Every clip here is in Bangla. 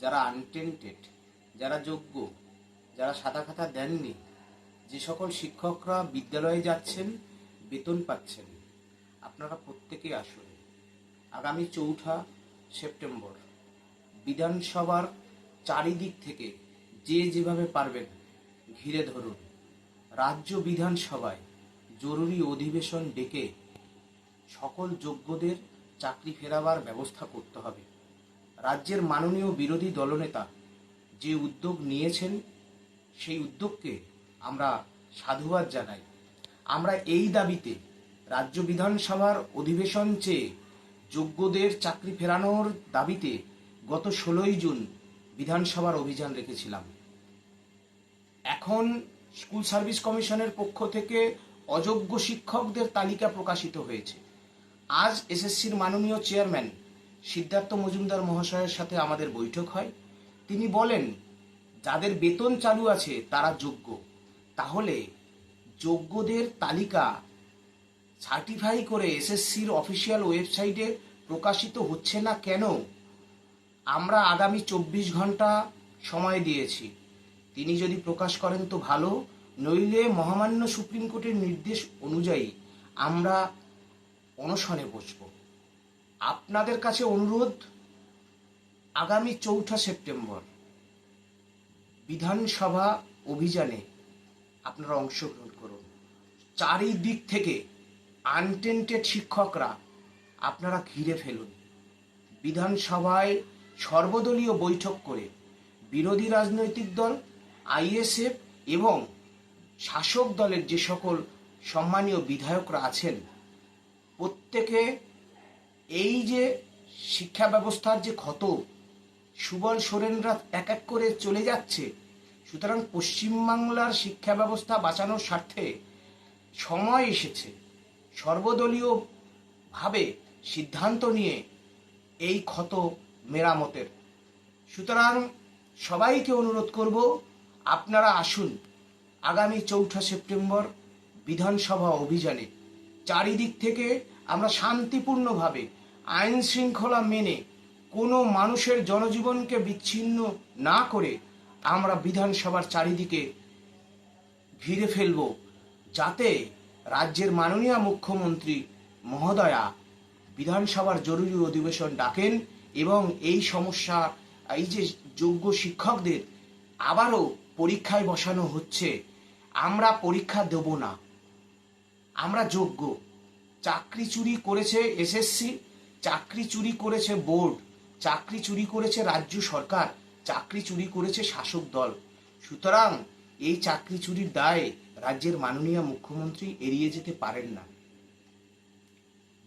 যারা আনটেন্টেড যারা যোগ্য, যারা সাদা খাতা দেননি, যে সকল শিক্ষকরা বিদ্যালয়ে যাচ্ছেন, বেতন পাচ্ছেন, আপনারা প্রত্যেকে আসুন। আগামী চৌঠা সেপ্টেম্বর, বিধানসভার চারিদিক থেকে যে যেভাবে পারবেন, ঘিরে ধরুন। রাজ্য বিধানসভায় জরুরি অধিবেশন ডেকে সকল যোগ্যদের চাকরি ফেরাবার ব্যবস্থা করতে হবে। রাজ্যের মাননীয় বিরোধী দলনেতা যে উদ্যোগ নিয়েছেন, সেই উদ্যোগকে আমরা সাধুবাদ জানাই। আমরা এই দাবিতে রাজ্য বিধানসভার অধিবেশন চেয়ে যোগ্যদের চাকরি ফেরানোর দাবিতে গত ষোলোই জুন বিধানসভার অভিযান রেখেছিলাম। এখন স্কুল সার্ভিস কমিশনের পক্ষ থেকে অযোগ্য শিক্ষকদের তালিকা প্রকাশিত হয়েছে। আজ এসএসসির মাননীয় চেয়ারম্যান সিদ্ধার্থ মজুমদার মহাশয়ের সাথে আমাদের বৈঠক হয়। তিনি বলেন, যাদের বেতন চালু আছে, তারা যোগ্য। তাহলে যোগ্যদের তালিকা সার্টিফাই করে এসএসসির অফিসিয়াল ওয়েবসাইটে প্রকাশিত হচ্ছে না কেন? আমরা আগামী চব্বিশ ঘণ্টা সময় দিয়েছি। তিনি যদি প্রকাশ করেন তো ভালো, নইলে মহামান্য সুপ্রিম কোর্টের নির্দেশ অনুযায়ী আমরা অনশনে বসব। আপনাদের কাছে অনুরোধ, আগামী চৌঠা সেপ্টেম্বর বিধানসভা অভিযানে আপনারা অংশগ্রহণ করুন। চারিদিক থেকে আনটেন্টেড শিক্ষকরা আপনারা ঘিরে ফেলুন। বিধানসভায় সর্বদলীয় বৈঠক করে বিরোধী রাজনৈতিক দল, আইএসএফ এবং শাসক দলের যে সকল সম্মানীয় বিধায়করা আছেন, প্রত্যেকে এই যে শিক্ষা ব্যবস্থার যে ক্ষত, সুবল সোরেনরা এক এক করে চলে যাচ্ছে, সুতরাং পশ্চিমবাংলার শিক্ষা ব্যবস্থা বাঁচানোর স্বার্থে সময় এসেছে। সর্বদলীয় ভাবে সিদ্ধান্ত নিয়ে এই ক্ষত মেরামতের। সুতরাং সবাইকে অনুরোধ করব, আপনারা আসুন আগামী চৌঠা সেপ্টেম্বর বিধানসভা অভিযানে। চারিদিক থেকে আমরা শান্তিপূর্ণভাবে আইন শৃঙ্খলা মেনে কোনো মানুষের জনজীবনকে বিচ্ছিন্ন না করে আমরা বিধানসভার চারিদিকে ঘিরে ফেলব, যাতে রাজ্যের মাননীয় মুখ্যমন্ত্রী মহোদয়া বিধানসভার জরুরি অধিবেশন ডাকেন এবং এই সমস্যা, এই যে যোগ্য শিক্ষকদের আবারও পরীক্ষায় বসানো হচ্ছে, আমরা পরীক্ষা দেব না। আমরা যোগ্য। চাকরি চুরি করেছে এসএসসি চাকরি চুরি করেছে বোর্ড, চাকরি চুরি করেছে রাজ্য সরকার, চাকরি চুরি করেছে শাসক দল। সুতরাং এই চাকরি চুরির দায়ে রাজ্যের মাননীয় মুখ্যমন্ত্রী এড়িয়ে যেতে পারেন না।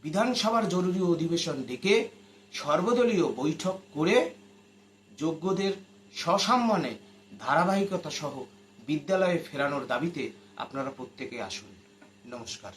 বিধানসভার জরুরি অধিবেশন ডেকে সর্বদলীয় বৈঠক করে যোগ্যদের সসম্মানে ধারাবাহিকতা সহ বিদ্যালয়ে ফেরানোর দাবিতে আপনারা প্রত্যেকে আসুন। নমস্কার।